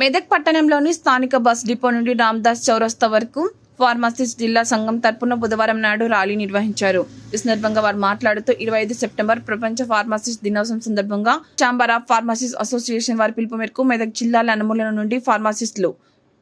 మెదక్ పట్టణంలోని స్థానిక bus depot నుండి రామ్దాస్ చౌరస్తా వరకు ఫార్మసిస్ట్ జిల్లా సంఘం తరపున బుధవారం నాడు ర్యాలీ నిర్వహించారు. ఈ సందర్భంగా వారు మాట్లాడుతూ ఇరవై ఐదు సెప్టెంబర్ ప్రపంచ ఫార్మసిస్ట్ దినోత్సవం సందర్భంగా ఛాంబర్ ఆఫ్ ఫార్మసిస్ట్ అసోసియేషన్ వారి పిలుపు మేరకు మెదక్ జిల్లా నలుమూలల నుండి ఫార్మసిస్టులు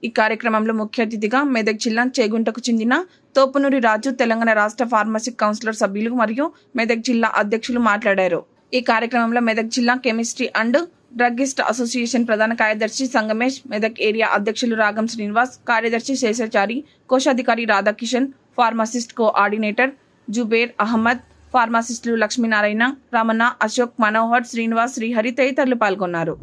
ఈ కార్యక్రమంలో ముఖ్య అతిథిగా మెదక్ జిల్లా చేగుంటకు చెందిన తోపునూరి రాజు తెలంగాణ రాష్ట్ర ఫార్మసీ కౌన్సిలర్ సభ్యులు మరియు మెదక్ జిల్లా అధ్యక్షులు మాట్లాడారు. ఈ కార్యక్రమంలో మెదక్ జిల్లా కెమిస్ట్రీ అండ్ డ్రగ్గిస్ట్ అసోసియేషన్ ప్రధాన కార్యదర్శి సంగమేష్ మెదక్ ఏరియా అధ్యక్షులు రాగం శ్రీనివాస్ కార్యదర్శి శేషాచారి కోశాధికారి రాధాకిషన్ ఫార్మసిస్ట్ కోఆర్డినేటర్ జుబేర్ అహ్మద్ ఫార్మసిస్టులు లక్ష్మీనారాయణ రమణ అశోక్ మనోహర్ శ్రీనివాస్ శ్రీహరి తదితరులు పాల్గొన్నారు.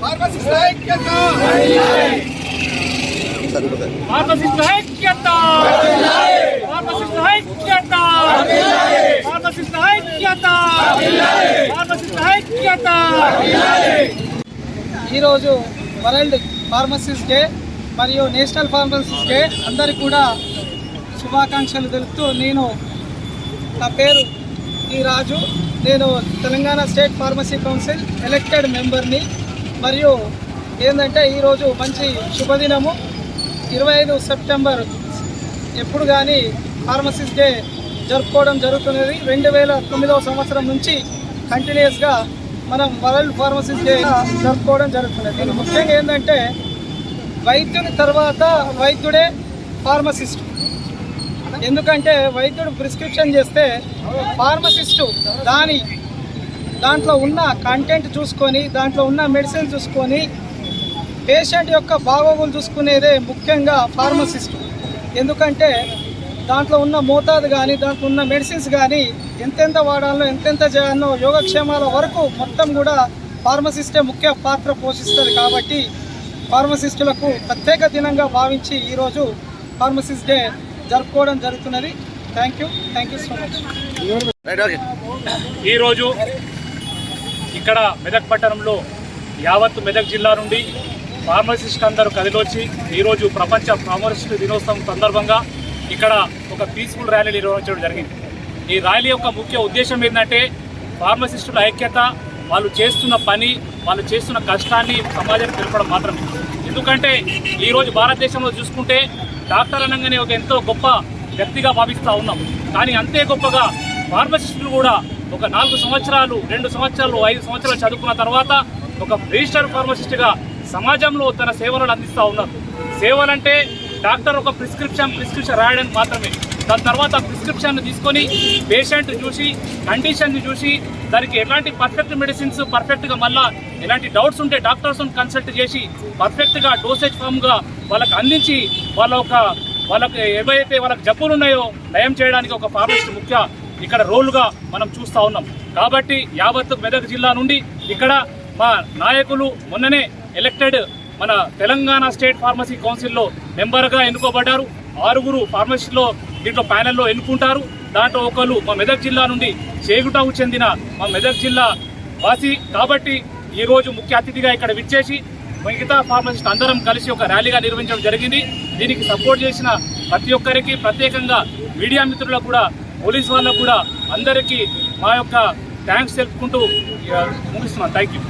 ఫార్మసిస్ట్ ఐక్యత ఫార్మసిస్ట్ ఐక్యత ఫార్మసిస్ట్ ఐక్యత ఫార్మసిస్ట్ ఐక్యత ఫార్మసిస్ట్ ఐక్యత ఈరోజు వరల్డ్ ఫార్మసిస్ట్ డే మరియు నేషనల్ ఫార్మసిస్ట్ డే అందరికి కూడా శుభాకాంక్షలు తెలుపుతూ నేను నా పేరు రాజు నేను Telangana state pharmacy council elected మెంబర్ని. మరియు ఏంటంటే ఈరోజు మంచి శుభదినము. ఇరవై ఐదు సెప్టెంబర్ ఎప్పుడు కానీ ఫార్మసిస్ట్ డే జరుపుకోవడం జరుగుతున్నది. రెండు వేల తొమ్మిదవ సంవత్సరం నుంచి కంటిన్యూస్గా మనం వరల్డ్ ఫార్మసిస్ట్ డే జరుపుకోవడం జరుగుతున్నది. దీని ముఖ్యంగా ఏంటంటే వైద్యుని తర్వాత వైద్యుడే ఫార్మసిస్ట్. ఎందుకంటే వైద్యుడు ప్రిస్క్రిప్షన్ చేస్తే ఫార్మసిస్టు దాని దాంట్లో ఉన్న కంటెంట్ చూసుకొని దాంట్లో ఉన్న మెడిసిన్ చూసుకొని పేషెంట్ యొక్క బాగోగులు చూసుకునేదే ముఖ్యంగా ఫార్మసిస్ట్. ఎందుకంటే దాంట్లో ఉన్న మోతాదు కానీ దాంట్లో ఉన్న మెడిసిన్స్ కానీ ఎంతెంత వాడాలో ఎంతెంత చేయాలో యోగక్షేమాల వరకు మొత్తం కూడా ఫార్మసిస్టే ముఖ్య పాత్ర పోషిస్తుంది కాబట్టి ఫార్మసిస్టులకు ప్రత్యేక దినంగా భావించి ఈరోజు ఫార్మసిస్ట్ డే జరుపుకోవడం జరుగుతున్నది. Thank you thank you so much ఈరోజు ఇక్కడ మెదక్ పట్టణంలో యావత్ మెదక్ జిల్లా నుండి ఫార్మసిస్ట్ అందరూ కదిలొచ్చి ఈరోజు ప్రపంచ ఫార్మసిస్ట్ దినోత్సవం సందర్భంగా ఇక్కడ ఒక పీస్ఫుల్ ర్యాలీ నిర్వహించడం జరిగింది. ఈ ర్యాలీ యొక్క ముఖ్య ఉద్దేశం ఏంటంటే ఫార్మసిస్టుల ఐక్యత వాళ్ళు చేస్తున్న పని వాళ్ళు చేస్తున్న కష్టాన్ని సమాజానికి తెలపడం మాత్రమే. ఎందుకంటే ఈరోజు భారతదేశంలో చూసుకుంటే డాక్టర్ అనగానే ఒక ఎంతో గొప్ప వ్యక్తిగా భావిస్తూ ఉన్నాం. కానీ అంతే గొప్పగా ఫార్మసిస్టులు కూడా ఒక నాలుగు సంవత్సరాలు రెండు సంవత్సరాలు ఐదు సంవత్సరాలు చదువుకున్న తర్వాత ఒక రిజిస్టర్డ్ ఫార్మసిస్ట్గా సమాజంలో తన సేవలను అందిస్తూ ఉన్నారు. సేవలంటే డాక్టర్ ఒక ప్రిస్క్రిప్షన్ ప్రిస్క్రిప్షన్ రాయడానికి మాత్రమే. దాని తర్వాత ప్రిస్క్రిప్షన్ తీసుకొని పేషెంట్ చూసి కండిషన్ని చూసి దానికి ఎలాంటి పర్ఫెక్ట్ మెడిసిన్స్ పర్ఫెక్ట్గా మళ్ళీ ఎలాంటి డౌట్స్ ఉంటే డాక్టర్స్ని కన్సల్ట్ చేసి పర్ఫెక్ట్గా డోసేజ్ ఫామ్గా వాళ్ళకి అందించి వాళ్ళ ఒక వాళ్ళకి ఏవైతే వాళ్ళకి జబ్బులు ఉన్నాయో నయం చేయడానికి ఒక ఫార్మసిస్ట్ ముఖ్య ఇక్కడ రోల్గా మనం చూస్తూ ఉన్నాం. కాబట్టి యావత్ మెదక్ జిల్లా నుండి ఇక్కడ మా నాయకులు మొన్ననే ఎలక్టెడ్ మన తెలంగాణ స్టేట్ ఫార్మసీ కౌన్సిల్లో మెంబర్గా ఎన్నుకోబడ్డారు. ఆరుగురు ఫార్మసీలో దీంట్లో ప్యానెల్లో ఎన్నుకుంటారు. దాంట్లో ఒకరు మా మెదక్ జిల్లా నుండి చేగుటకు చెందిన మా మెదక్ జిల్లా వాసి. కాబట్టి ఈరోజు ముఖ్య అతిథిగా ఇక్కడ విచ్చేసి మిగతా ఫార్మసిస్ట్ అందరం కలిసి ఒక ర్యాలీగా నిర్వహించడం జరిగింది. దీనికి సపోర్ట్ చేసిన ప్రతి ఒక్కరికి ప్రత్యేకంగా మీడియా మిత్రులకు కూడా పోలీస్ వాళ్ళకు కూడా అందరికీ మా యొక్క థ్యాంక్స్ తెలుపుకుంటూ ముగిస్తున్నాను థ్యాంక్ యూ